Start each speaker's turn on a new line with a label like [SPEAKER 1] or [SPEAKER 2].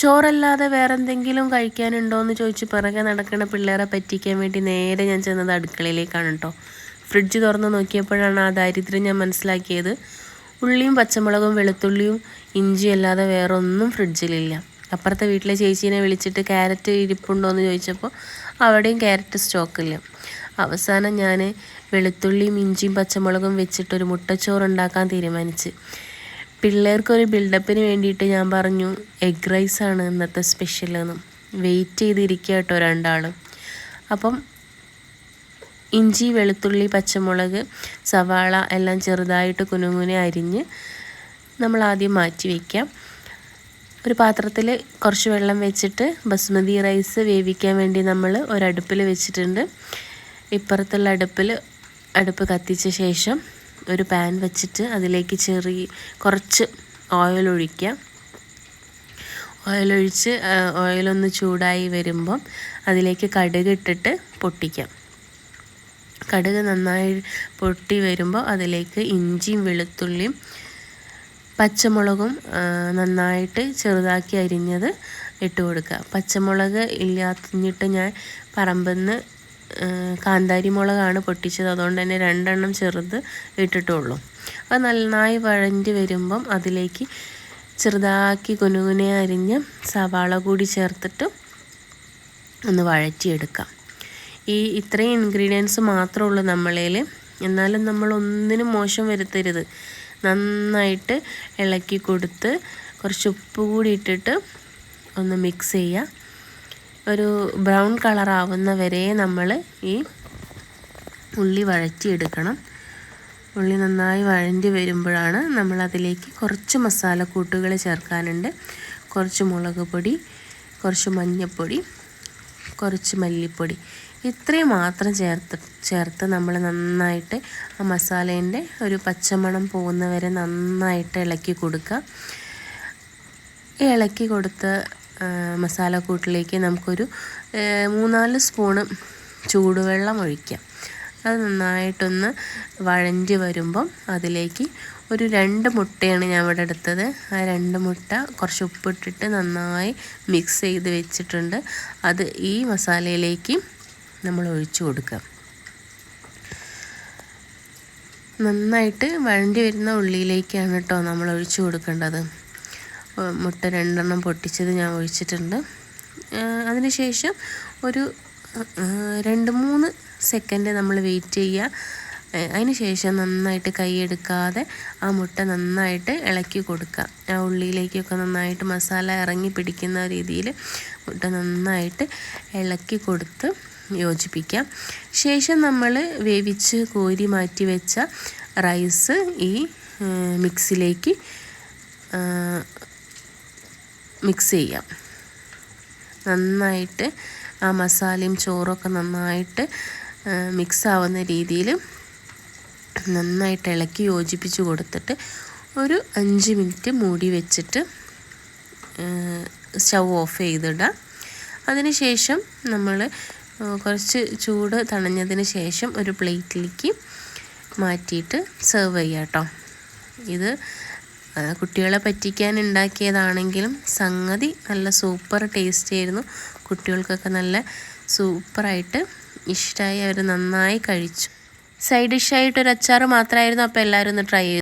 [SPEAKER 1] ചോറല്ലാതെ വേറെ എന്തെങ്കിലും കഴിക്കാനുണ്ടോ എന്ന് ചോദിച്ച് പിറകെ നടക്കുന്ന പിള്ളേരെ പറ്റിക്കാൻ വേണ്ടി നേരെ ഞാൻ ചെന്നത് അടുക്കളയിലേക്കാണ് കേട്ടോ ഫ്രിഡ്ജ് തുറന്ന് നോക്കിയപ്പോഴാണ് ആ ദാരിദ്ര്യം ഞാൻ മനസ്സിലാക്കിയത്. ഉള്ളിയും പച്ചമുളകും വെളുത്തുള്ളിയും ഇഞ്ചിയും അല്ലാതെ വേറെ ഒന്നും ഫ്രിഡ്ജിലില്ല. അപ്പുറത്തെ വീട്ടിലെ ചേച്ചീനെ വിളിച്ചിട്ട് ക്യാരറ്റ് ഇരിപ്പുണ്ടോ എന്ന് ചോദിച്ചപ്പോൾ അവിടെയും ക്യാരറ്റ് സ്റ്റോക്കില്ല. അവസാനം ഞാൻ വെളുത്തുള്ളിയും ഇഞ്ചിയും പച്ചമുളകും വെച്ചിട്ടൊരു മുട്ടച്ചോറ് ഉണ്ടാക്കാൻ തീരുമാനിച്ച്. പിള്ളേർക്കൊരു ബിൽഡപ്പിന് വേണ്ടിയിട്ട് ഞാൻ പറഞ്ഞു എഗ് റൈസാണ് ഇന്നത്തെ സ്പെഷ്യലെന്ന് വെയിറ്റ് ചെയ്തിരിക്കുക കേട്ടോ രണ്ടാളും. അപ്പം ഇഞ്ചി വെളുത്തുള്ളി പച്ചമുളക് സവാള എല്ലാം ചെറുതായിട്ട് കുനുകുനെ അരിഞ്ഞ് നമ്മൾ ആദ്യം മാറ്റി വയ്ക്കാം ഒരു പാത്രത്തിൽ കുറച്ച് വെള്ളം വെച്ചിട്ട് ബസ്മതി റൈസ് വേവിക്കാൻ വേണ്ടി നമ്മൾ ഒരടുപ്പിൽ വെച്ചിട്ടുണ്ട്. ഇപ്പുറത്തുള്ള അടുപ്പിൽ അടുപ്പ് കത്തിച്ച ശേഷം ഒരു പാൻ വെച്ചിട്ട് അതിലേക്ക് ചെറിയ കുറച്ച് ഓയിൽ ഒഴിക്കുക ഓയിലൊഴിച്ച് ഓയിലൊന്ന് ചൂടായി വരുമ്പം അതിലേക്ക് കടുക് ഇട്ടിട്ട് പൊട്ടിക്കാം. കടുക് നന്നായി പൊട്ടി വരുമ്പോൾ അതിലേക്ക് ഇഞ്ചിയും വെളുത്തുള്ളിയും പച്ചമുളകും നന്നായിട്ട് ചെറുതാക്കി അരിഞ്ഞത് ഇട്ട് കൊടുക്കുക. പച്ചമുളക് ഇല്ലാത്തിഞ്ഞിട്ട് ഞാൻ പറമ്പിൽ നിന്ന് കാന്താരി മുളകാണ് പൊട്ടിച്ചത്. അതുകൊണ്ട് തന്നെ രണ്ടെണ്ണം ചെറുത് ഇട്ടിട്ടുള്ളൂ. അത് നന്നായി വഴഞ്ഞ് വരുമ്പം അതിലേക്ക് ചെറുതാക്കി കുനുകുനെ അരിഞ്ഞ് സവാള കൂടി ചേർത്തിട്ട് ഒന്ന് വഴറ്റിയെടുക്കാം. ഈ ഇത്രയും ഇൻഗ്രീഡിയൻസ് മാത്രമേ ഉള്ളൂ നമ്മളേൽ എന്നാലും നമ്മൾ ഒന്നിനും മോശം വരുത്തരുത്. നന്നായിട്ട് ഇളക്കി കൊടുത്ത് കുറച്ച് ഉപ്പ് കൂടി ഇട്ടിട്ട് ഒന്ന് മിക്സ് ചെയ്യുക ഒരു ബ്രൗൺ കളർ ആവുന്ന വരെ നമ്മൾ ഈ ഉള്ളി വഴറ്റിയെടുക്കണം. ഉള്ളി നന്നായി വഴണ്ടി വരുമ്പോഴാണ് നമ്മൾ അതിലേക്ക് കുറച്ച് മസാലക്കൂട്ടുകൾ ചേർക്കാനുണ്ട്. കുറച്ച് മുളക് പൊടി കുറച്ച് മഞ്ഞൾപ്പൊടി കുറച്ച് മല്ലിപ്പൊടി. ഇത്രയും മാത്രം ചേർത്ത് ചേർത്ത് നമ്മൾ നന്നായിട്ട് ആ മസാലേന്റെ ഒരു പച്ചമണം പോകുന്നവരെ നന്നായിട്ട് ഇളക്കി കൊടുക്കുക. ഇളക്കി കൊടുത്ത് മസാലക്കൂട്ടിലേക്ക് നമുക്കൊരു മൂന്നാൽ സ്പൂണ് ചൂടുവെള്ളം ഒഴിക്കാം. അത് നന്നായിട്ടൊന്ന് വഴഞ്ഞ് വരുമ്പം അതിലേക്ക് ഒരു രണ്ട് മുട്ടയാണ് ഞാൻ ഇവിടെ എടുത്തത്. ആ രണ്ട് മുട്ട കുറച്ച് ഉപ്പിട്ടിട്ട് നന്നായി മിക്സ് ചെയ്ത് വെച്ചിട്ടുണ്ട്. അത് ഈ മസാലയിലേക്ക് നമ്മൾ ഒഴിച്ചു കൊടുക്കുക നന്നായിട്ട് വഴണ്ടി വരുന്ന ഉള്ളിയിലേക്കാണ് കേട്ടോ നമ്മൾ ഒഴിച്ചു കൊടുക്കേണ്ടത്. മുട്ട രണ്ടെണ്ണം പൊട്ടിച്ചത് ഞാൻ ഒഴിച്ചിട്ടുണ്ട്. അതിനുശേഷം ഒരു രണ്ട് മൂന്ന് സെക്കൻഡ് നമ്മൾ വെയിറ്റ് ചെയ്യുക. അതിന് ശേഷം നന്നായിട്ട് കൈയെടുക്കാതെ ആ മുട്ട നന്നായിട്ട് ഇളക്കി കൊടുക്കുക. ആ ഉള്ളിയിലേക്കൊക്കെ നന്നായിട്ട് മസാല ഇറങ്ങി പിടിക്കുന്ന രീതിയിൽ മുട്ട നന്നായിട്ട് ഇളക്കി കൊടുത്ത് യോജിപ്പിക്കാം ശേഷം നമ്മൾ വേവിച്ച് കോരി മാറ്റി വെച്ച റൈസ് ഈ മിക്സിലേക്ക് മിക്സ് ചെയ്യാം. നന്നായിട്ട് ആ മസാലയും ചോറൊക്കെ നന്നായിട്ട് മിക്സ് ആവുന്ന രീതിയിൽ നന്നായിട്ട് ഇളക്കി യോജിപ്പിച്ച് കൊടുത്തിട്ട് ഒരു അഞ്ച് മിനിറ്റ് മൂടി വെച്ചിട്ട് സ്റ്റൗ ഓഫ് ചെയ്തിടാം അതിനുശേഷം നമ്മൾ കുറച്ച് ചൂട് തണഞ്ഞതിന് ശേഷം ഒരു പ്ലേറ്റിലേക്ക് മാറ്റിയിട്ട് സെർവ് ചെയ്യാം കേട്ടോ. ഇത് കുട്ടികളെ പറ്റിക്കാൻ ഉണ്ടാക്കിയതാണെങ്കിലും സംഗതി നല്ല സൂപ്പർ ടേസ്റ്റ് ആയിരുന്നു. കുട്ടികൾക്കൊക്കെ നല്ല സൂപ്പറായിട്ട് ഇഷ്ടമായി അവർ നന്നായി കഴിച്ചു. സൈഡ് ഡിഷായിട്ടൊരു അച്ചാർ മാത്രമായിരുന്നു അപ്പോൾ എല്ലാവരും ഒന്ന് ട്രൈ ചെയ്തു.